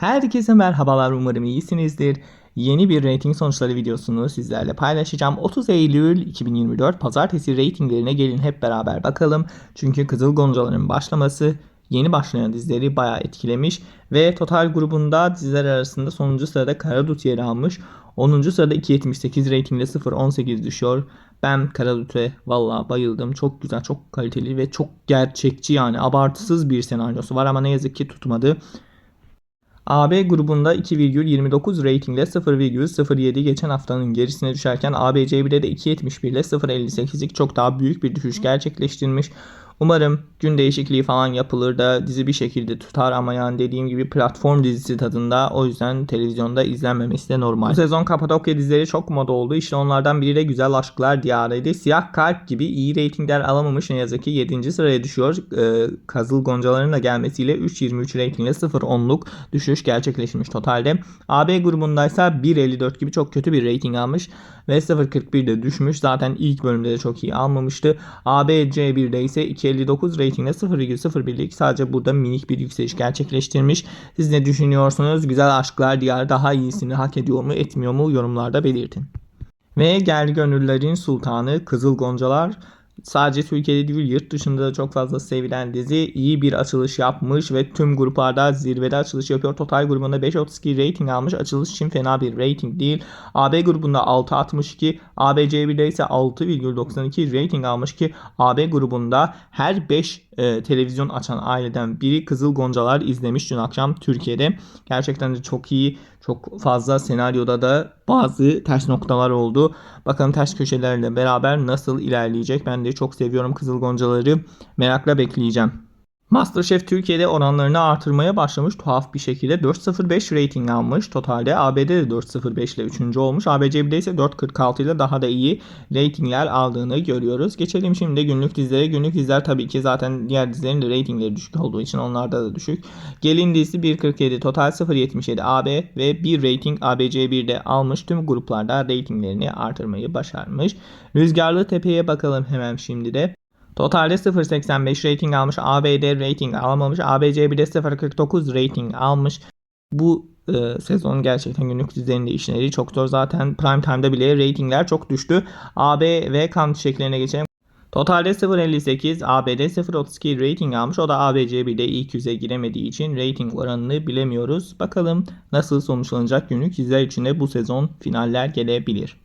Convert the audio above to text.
Herkese merhabalar umarım iyisinizdir. Yeni bir rating sonuçları videosunu sizlerle paylaşacağım. 30 Eylül 2024 pazartesi ratinglerine gelin hep beraber bakalım. Çünkü Kızıl Goncaların başlaması yeni başlayan dizileri bayağı etkilemiş ve Total grubunda diziler arasında sonuncu sırada Karadut yer almış. 10. sırada 2.78 ratingle 0.18 düşüyor. Ben Karadut'e valla bayıldım. Çok güzel, çok kaliteli ve çok gerçekçi yani abartısız bir senaryosu var ama ne yazık ki tutmadı. AB grubunda 2,29 ratingle 0,07 geçen haftanın gerisine düşerken ABC1'de de 2,71 ile 0,58'lik çok daha büyük bir düşüş gerçekleştirmiş. Umarım gün değişikliği falan yapılır da dizi bir şekilde tutar ama yani dediğim gibi platform dizisi tadında o yüzden televizyonda izlenmemesi de normal. Bu sezon Kapadokya dizileri çok moda oldu. İşte onlardan biri de Güzel Aşklar Diyarı'ydı. Siyah Kalp gibi iyi reytingler alamamış ne yazık ki 7. sıraya düşüyor. Ee, Kazıl Goncaların da gelmesiyle 3.23 reytingle 0.10'luk düşüş gerçekleşmiş totalde. AB grubundaysa 1.54 gibi çok kötü bir reyting almış ve 0.41'de düşmüş. Zaten ilk bölümde de çok iyi almamıştı. ABC1'de ise 2.59 reytingle 0.01'lik sadece burada minik bir yükseliş gerçekleştirmiş. Siz ne düşünüyorsunuz? Güzel Aşklar Diyarı daha iyisini hak ediyor mu etmiyor mu yorumlarda belirtin. Ve Gel Gönüllerin Sultanı Kızıl Goncalar sadece Türkiye'de değil yurt dışında da çok fazla sevilen dizi iyi bir açılış yapmış ve tüm gruplarda zirvede açılış yapıyor. Total grubunda 5.32 rating almış. Açılış için fena bir rating değil. AB grubunda 6.62, ABC1'de ise 6.92 rating almış ki AB grubunda her 5 e, televizyon açan aileden biri Kızıl Goncalar izlemiş dün akşam Türkiye'de. Gerçekten de çok iyi, çok fazla senaryoda da bazı ters noktalar oldu. Bakalım ters köşelerle beraber nasıl ilerleyecek. Ben de çok seviyorum Kızıl Goncaları. Merakla bekleyeceğim. Masterchef Türkiye'de oranlarını artırmaya başlamış tuhaf bir şekilde 4.05 rating almış. Totalde ABD'de de 4.05 ile 3. olmuş. ABC'de ise 4.46 ile daha da iyi ratingler aldığını görüyoruz. Geçelim şimdi günlük dizilere. Günlük diziler tabii ki zaten diğer dizilerin de ratingleri düşük olduğu için onlarda da düşük. Gelin dizisi 1.47 total 0.77 AB ve 1 rating ABC1'de almış. Tüm gruplarda ratinglerini artırmayı başarmış. Rüzgarlı Tepe'ye bakalım hemen şimdi de. Totalde 0.85 rating almış. ABD rating almamış. ABC bir de 0.49 rating almış. Bu e, sezon gerçekten günlük dizilerinde işleri çok zor. Zaten prime time'da bile ratingler çok düştü. AB ve kan çiçeklerine geçelim. Totalde 0.58, ABD 0.32 rating almış. O da ABC bir de ilk yüze giremediği için rating oranını bilemiyoruz. Bakalım nasıl sonuçlanacak günlük diziler için de bu sezon finaller gelebilir.